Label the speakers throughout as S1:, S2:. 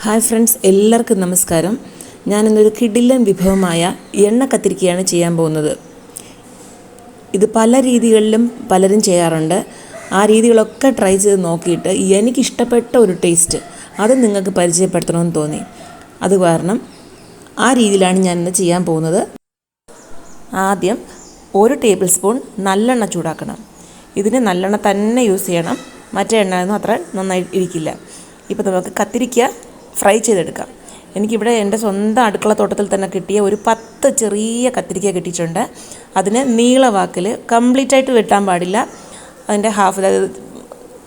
S1: Hi friends എല്ലാവർക്കും നമസ്കാരം. ഞാനിന്നൊരു കിടിലൻ വിഭവമായ എണ്ണ കത്തിരിക്കയാണ് ചെയ്യാൻ പോകുന്നത്. ഇത് പല രീതികളിലും പലരും ചെയ്യാറുണ്ട്. ആ രീതികളൊക്കെ ട്രൈ ചെയ്ത് നോക്കിയിട്ട് എനിക്കിഷ്ടപ്പെട്ട ഒരു ടേസ്റ്റ് അത് നിങ്ങൾക്ക് പരിചയപ്പെടുത്തണമെന്ന് തോന്നി. അത് കാരണം ആ രീതിയിലാണ് ഞാൻ ഇന്ന് ചെയ്യാൻ പോകുന്നത്. ആദ്യം ഒരു ടേബിൾ സ്പൂൺ നല്ലെണ്ണ ചൂടാക്കണം. ഇതിന് നല്ലെണ്ണ തന്നെ യൂസ് ചെയ്യണം. മറ്റേ എണ്ണയൊന്നും അത്ര നന്നായി ഇരിക്കില്ല. ഇപ്പോൾ നമുക്ക് കത്തിരിക്ക ഫ്രൈ ചെയ്തെടുക്കാം എനിക്കിവിടെ എന്റെ സ്വന്തം അടുക്കള തോട്ടത്തിൽ തന്നെ കിട്ടിയ ഒരു പത്ത് ചെറിയ കത്തിരിക്ക കിട്ടിയിട്ടുണ്ട്. അതിന് നീളവാക്കിൽ കംപ്ലീറ്റ് ആയിട്ട് വെട്ടാൻ പാടില്ല. അതിന്റെ ഹാഫ് അതായത്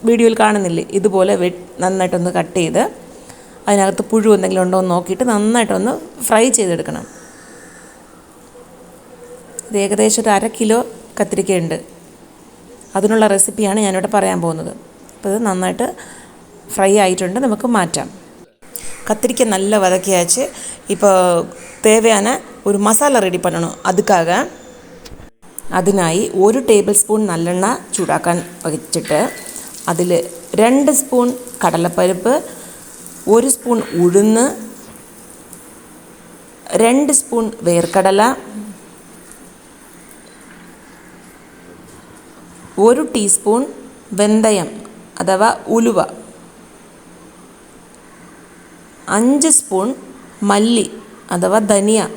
S1: വീഡിയോയിൽ കാണുന്നില്ലേ? ഇതുപോലെ വെ നന്നായിട്ടൊന്ന് കട്ട് ചെയ്ത് അതിനകത്ത് പുഴു എന്തെങ്കിലും ഉണ്ടോ എന്ന് നോക്കിയിട്ട് നന്നായിട്ടൊന്ന് ഫ്രൈ ചെയ്തെടുക്കണം. ഇത് ഏകദേശം ഒരു അര കിലോ കത്തിരിക്കയുണ്ട്. അതിനുള്ള റെസിപ്പിയാണ് ഞാനിവിടെ പറയാൻ പോകുന്നത്. അപ്പോൾ ഇത് നന്നായിട്ട് ഫ്രൈ ആയിട്ടുണ്ട്. നമുക്ക് മാറ്റാം. கத்திரிக்காய் நல்லா வதக்கியாச்சு இப்போ தேவையான ഒരു മസാല റെഡി பண்ணணும் അതുക്കാക അതിനായി ഒരു ടേബിൾ സ്പൂൺ നല്ലെണ്ണ ചൂടാക്കാൻ വെച്ചിട്ട് അതിൽ രണ്ട് സ്പൂൺ കടലപ്പരിപ്പ് ഒരു സ്പൂൺ ഉഴുന്ന് രണ്ട് സ്പൂൺ വേർക്കടല ഒരു ടീസ്പൂൺ വെന്തയം അഥവാ ഉലുവ അഞ്ച് സ്പൂൺ മല്ലി അഥവാ ധനിയ.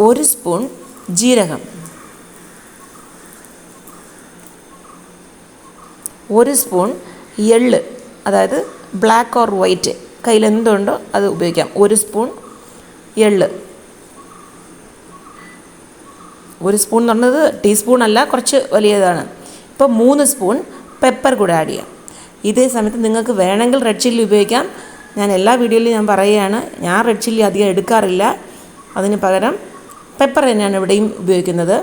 S1: ഒരു സ്പൂൺ ജീരകം. ഒരു സ്പൂൺ എള്ള് അതായത് ബ്ലാക്ക് ഓർ വൈറ്റ്. കയ്യിൽ എന്തുണ്ടോ അത് ഉപയോഗിക്കാം. ഒരു സ്പൂൺ എള്ള്. ഒരു സ്പൂൺ എന്ന് പറഞ്ഞത് ടീസ്പൂൺ അല്ല കുറച്ച് വലിയതാണ്. ഇപ്പോൾ മൂന്ന് സ്പൂൺ പെപ്പർ കൂടെ ആഡ് ചെയ്യാം. ഇതേ സമയത്ത് നിങ്ങൾക്ക് വേണമെങ്കിൽ റെഡ് ചില്ലി ഉപയോഗിക്കാം. ഞാൻ എല്ലാ വീഡിയോയിലും ഞാൻ പറയുകയാണ് ഞാൻ റെഡ് ചില്ലി അധികം എടുക്കാറില്ല. അതിന് പകരം പെപ്പർ തന്നെയാണ് ഇവിടെയും ഉപയോഗിക്കുന്നത്.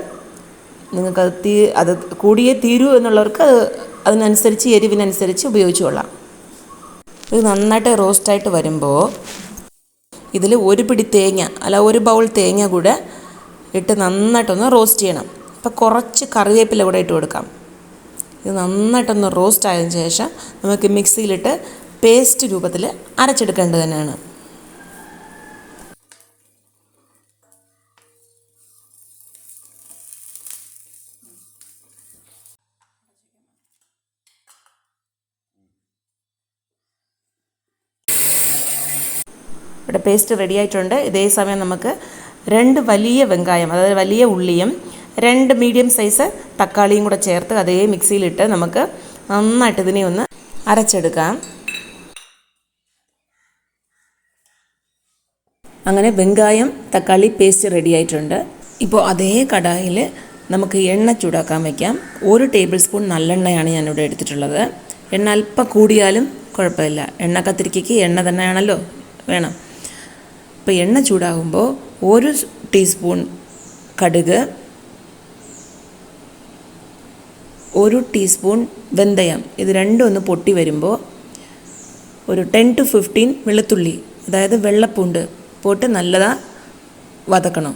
S1: നിങ്ങൾക്ക് അത് തീ അത് കൂടിയേ തീരൂ എന്നുള്ളവർക്ക് അത് അതിനനുസരിച്ച് എരിവിനനുസരിച്ച് ഉപയോഗിച്ചു കൊള്ളാം. ഇത് നന്നായിട്ട് റോസ്റ്റായിട്ട് വരുമ്പോൾ ഇതിൽ ഒരു പിടി തേങ്ങ അല്ല ഒരു ബൗൾ തേങ്ങ കൂടെ ഇട്ട് നന്നായിട്ടൊന്ന് റോസ്റ്റ് ചെയ്യണം. അപ്പോൾ കുറച്ച് കറിവേപ്പില കൂടെ ഇട്ട് കൊടുക്കാം. ഇത് നന്നായിട്ടൊന്ന് റോസ്റ്റ് ആയതിനു ശേഷം നമുക്ക് മിക്സിയിലിട്ട് പേസ്റ്റ് രൂപത്തിൽ അരച്ചെടുക്കേണ്ടത് തന്നെയാണ്. ഇവിടെ പേസ്റ്റ് റെഡി ആയിട്ടുണ്ട്. ഇതേ സമയം നമുക്ക് രണ്ട് വലിയ വെങ്കായം അതായത് വലിയ ഉള്ളിയും രണ്ട് മീഡിയം സൈസ് തക്കാളിയും കൂടെ ചേർത്ത് അതേ മിക്സിയിലിട്ട് നമുക്ക് നന്നായിട്ട് ഇതിനെ ഒന്ന് അരച്ചെടുക്കാം. അങ്ങനെ വെങ്കായം തക്കാളി പേസ്റ്റ് റെഡി ആയിട്ടുണ്ട്. ഇപ്പോൾ അതേ കടായിൽ നമുക്ക് എണ്ണ ചൂടാക്കാൻ വയ്ക്കാം ഒരു ടേബിൾ സ്പൂൺ നല്ലെണ്ണയാണ് ഞാനിവിടെ എടുത്തിട്ടുള്ളത്. എണ്ണ അല്പം കൂടിയാലും കുഴപ്പമില്ല. എണ്ണ കത്തിരിക്കയ്ക്ക് എണ്ണ തന്നെയാണല്ലോ വേണം. അപ്പോൾ എണ്ണ ചൂടാകുമ്പോൾ ഒരു ടീസ്പൂൺ കടുക് ഒരു ടീസ്പൂൺ വെന്തയം ഇത് രണ്ടും ഒന്ന് പൊട്ടി വരുമ്പോൾ ഒരു ടെൻ ടു ഫിഫ്റ്റീൻ വെളുത്തുള്ളി അതായത് വെള്ളപ്പൂണ്ട് പോട്ട് നല്ലതാ വതക്കണം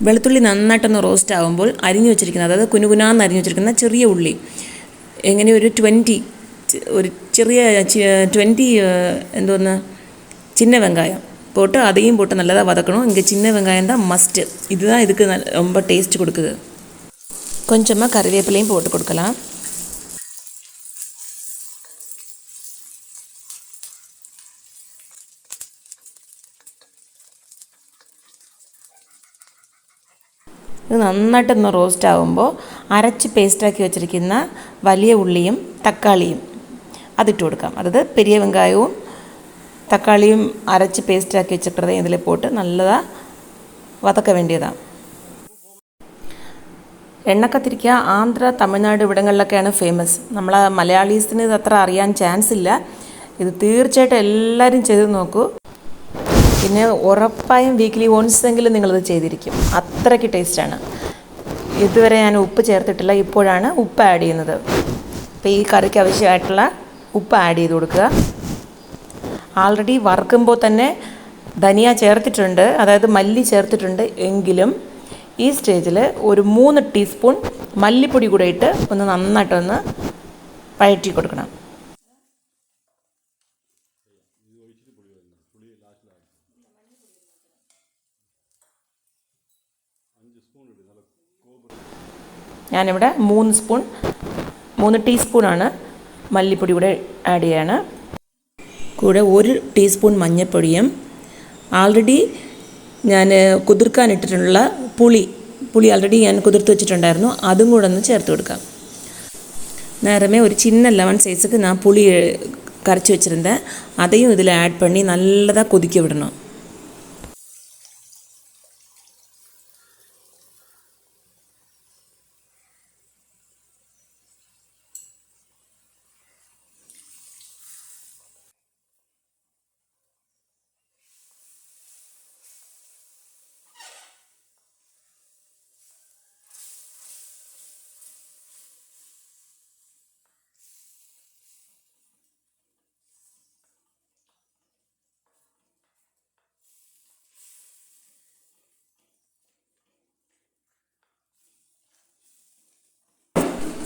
S1: വെളുത്തുള്ളി നന്നായിട്ടൊന്ന് റോസ്റ്റ് ആകുമ്പോൾ അരിഞ്ഞു വെച്ചിരിക്കുന്ന അതായത് കുനുകുനാന്ന് അരിഞ്ഞു വെച്ചിരിക്കുന്ന ചെറിയ ഉള്ളി എങ്ങനെ ഒരു ട്വൻറ്റി ഒരു ചെറിയ ട്വൻറ്റി എന്തോന്ന് ചിന്ന വെങ്കായം போட்டு அதையும் போட்டு நல்லா வதக்கணும் இங்கே சின்ன வெங்காயம் தான் மஸ்ட்டு இதுதான் இதுக்கு ரொம்ப டேஸ்ட் கொடுக்குது கொஞ்சமாக கறிவேப்பிலையும் போட்டு கொடுக்கலாம் ഇത് നന്നായിട്ടൊന്ന് റോസ്റ്റ് ആകുമ്പോൾ അരച്ച് പേസ്റ്റാക്കി വെച്ചിരിക്കുന്ന വലിയ ഉള്ളിയും തക്കാളിയും അതിട്ട് കൊടുക്കാം അതായത് പെരിയ വെങ്കായവും തക്കാളിയും അരച്ച് പേസ്റ്റാക്കി വെച്ചിട്ടത് ഇതിൽ പോട്ട് നല്ലതാ വതക്ക വേണ്ടിയതാണ് എണ്ണക്കത്തിരിക്ക ആന്ധ്ര തമിഴ്നാട് ഇവിടങ്ങളിലൊക്കെയാണ് ഫേമസ് നമ്മൾ മലയാളീസിന് ഇത് അത്ര അറിയാൻ ചാൻസ് ഇല്ല. ഇത് തീർച്ചയായിട്ടും എല്ലാവരും ചെയ്ത് നോക്കൂ. പിന്നെ ഉറപ്പായും വീക്ക്ലി വൺസ് എങ്കിലും നിങ്ങളിത് ചെയ്തിരിക്കും. അത്രയ്ക്ക് ടേസ്റ്റാണ് ഇതുവരെ ഞാൻ ഉപ്പ് ചേർത്തിട്ടില്ല. ഇപ്പോഴാണ് ഉപ്പ് ആഡ് ചെയ്യുന്നത്. അപ്പോൾ ഈ കറിക്ക് ആവശ്യമായിട്ടുള്ള ഉപ്പ് ആഡ് ചെയ്ത് കൊടുക്കുക. ആൾറെഡി വറുക്കുമ്പോൾ തന്നെ ധനിയ ചേർത്തിട്ടുണ്ട്. അതായത് മല്ലി ചേർത്തിട്ടുണ്ട് എങ്കിലും ഈ സ്റ്റേജിൽ ഒരു മൂന്ന് ടീസ്പൂൺ മല്ലിപ്പൊടി കൂടെ ഇട്ട് ഒന്ന് നന്നായിട്ടൊന്ന് വഴറ്റി കൊടുക്കണം. ഞാനിവിടെ മൂന്ന് സ്പൂൺ മൂന്ന് ടീസ്പൂണാണ് മല്ലിപ്പൊടി കൂടെ ആഡ് ചെയ്യാണ്. കൂടെ ഒരു ടീസ്പൂൺ മഞ്ഞൾപ്പൊടിയും ആൾറെഡി ഞാൻ കുതിർക്കാനിട്ടിട്ടുള്ള പുളി പുളി ആൾറെഡി ഞാൻ കുതിർത്ത് വെച്ചിട്ടുണ്ടായിരുന്നു അതും കൂടെ ഒന്ന് ചേർത്ത് കൊടുക്കാം നേരമേ ഒരു சின்ன லெமன் சைஸுக்கு நான் புளி கரைச்சி வச்சுருந்தேன் அதையும் இதில் ஆட் பண்ணி நல்லதாக கொதிக்க விடணும்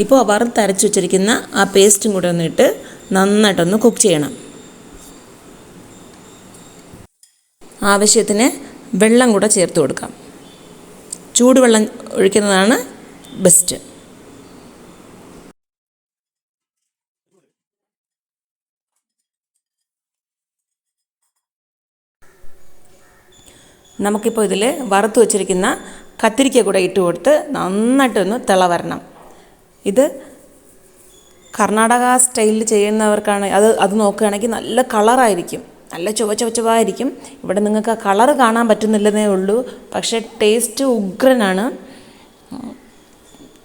S1: ഇപ്പോൾ വറുത്ത് വറുത്തരച്ച് വെച്ചിരിക്കുന്ന ആ പേസ്റ്റും കൂടെ ഒന്ന് ഇട്ട് നന്നായിട്ടൊന്ന് കുക്ക് ചെയ്യണം. ആവശ്യത്തിന് വെള്ളം കൂടെ ചേർത്ത് കൊടുക്കാം. ചൂടുവെള്ളം ഒഴിക്കുന്നതാണ് ബെസ്റ്റ് നമുക്കിപ്പോൾ ഇതിൽ വറുത്ത് വച്ചിരിക്കുന്ന കത്തിരിക്ക കൂടെ ഇട്ട് കൊടുത്ത് നന്നായിട്ടൊന്ന് തിള വരണം. ഇത് കർണാടക സ്റ്റൈലിൽ ചെയ്യുന്നവർക്കാണ് അത് അത് നോക്കുകയാണെങ്കിൽ നല്ല കളറായിരിക്കും നല്ല ചുവ ചുവ ചുവായിരിക്കും ഇവിടെ നിങ്ങൾക്ക് ആ കളറ് കാണാൻ പറ്റുന്നില്ലെന്നേ ഉള്ളൂ പക്ഷേ ടേസ്റ്റ് ഉഗ്രനാണ്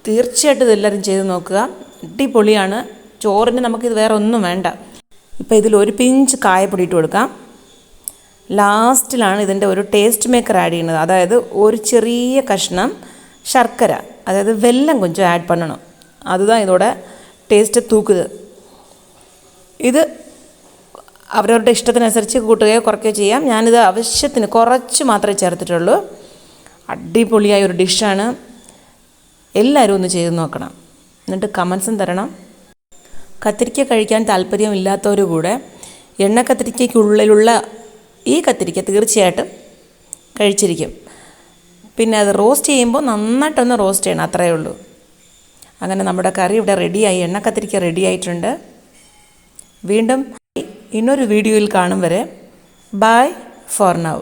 S1: തീർച്ചയായിട്ടും ഇതെല്ലാവരും ചെയ്ത് നോക്കുക അടിപൊളിയാണ് ചോറിന് നമുക്കിത് വേറെ ഒന്നും വേണ്ട ഇപ്പോൾ ഇതിൽ ഒരു പിഞ്ച് കായപ്പൊടി ഇട്ട് കൊടുക്കാം ലാസ്റ്റിലാണ് ഇതിൻ്റെ ഒരു ടേസ്റ്റ് മേക്കർ ആഡ് ചെയ്യുന്നത് അതായത് ഒരു ചെറിയ കഷ്ണം ശർക്കര അതായത് വെല്ലം കൊഞ്ചം ആഡ് பண்ணணும் அதுதான் இதோட ടേസ്റ്റ് തൂക്കുത് ഇത് അവരവരുടെ ഇഷ്ടത്തിനനുസരിച്ച് കൂട്ടുകയോ കുറയ്ക്കുകയോ ചെയ്യാം ഞാനിത് ആവശ്യത്തിന് കുറച്ച് മാത്രമേ ചേർത്തിട്ടുള്ളൂ അടിപൊളിയായ ഒരു ഡിഷാണ് എല്ലാവരും ഒന്ന് ചെയ്ത് നോക്കണം എന്നിട്ട് കമൻസും തരണം കത്തിരിക്ക കഴിക്കാൻ താല്പര്യമില്ലാത്തവർ കൂടെ എണ്ണ കത്തിരിക്കയ്ക്കുള്ളിലുള്ള ഈ കത്തിരിക്ക തീർച്ചയായിട്ടും കഴിച്ചിരിക്കും പിന്നെ അത് റോസ്റ്റ് ചെയ്യുമ്പോൾ നന്നായിട്ടൊന്ന് റോസ്റ്റ് ചെയ്യണം അത്രയേ ഉള്ളൂ അങ്ങനെ നമ്മുടെ കറി ഇവിടെ റെഡിയായി എണ്ണ കത്തിരിക്ക റെഡി ആയിട്ടുണ്ട് വീണ്ടും ഇന്നൊരു വീഡിയോയിൽ കാണും വരെ. By for now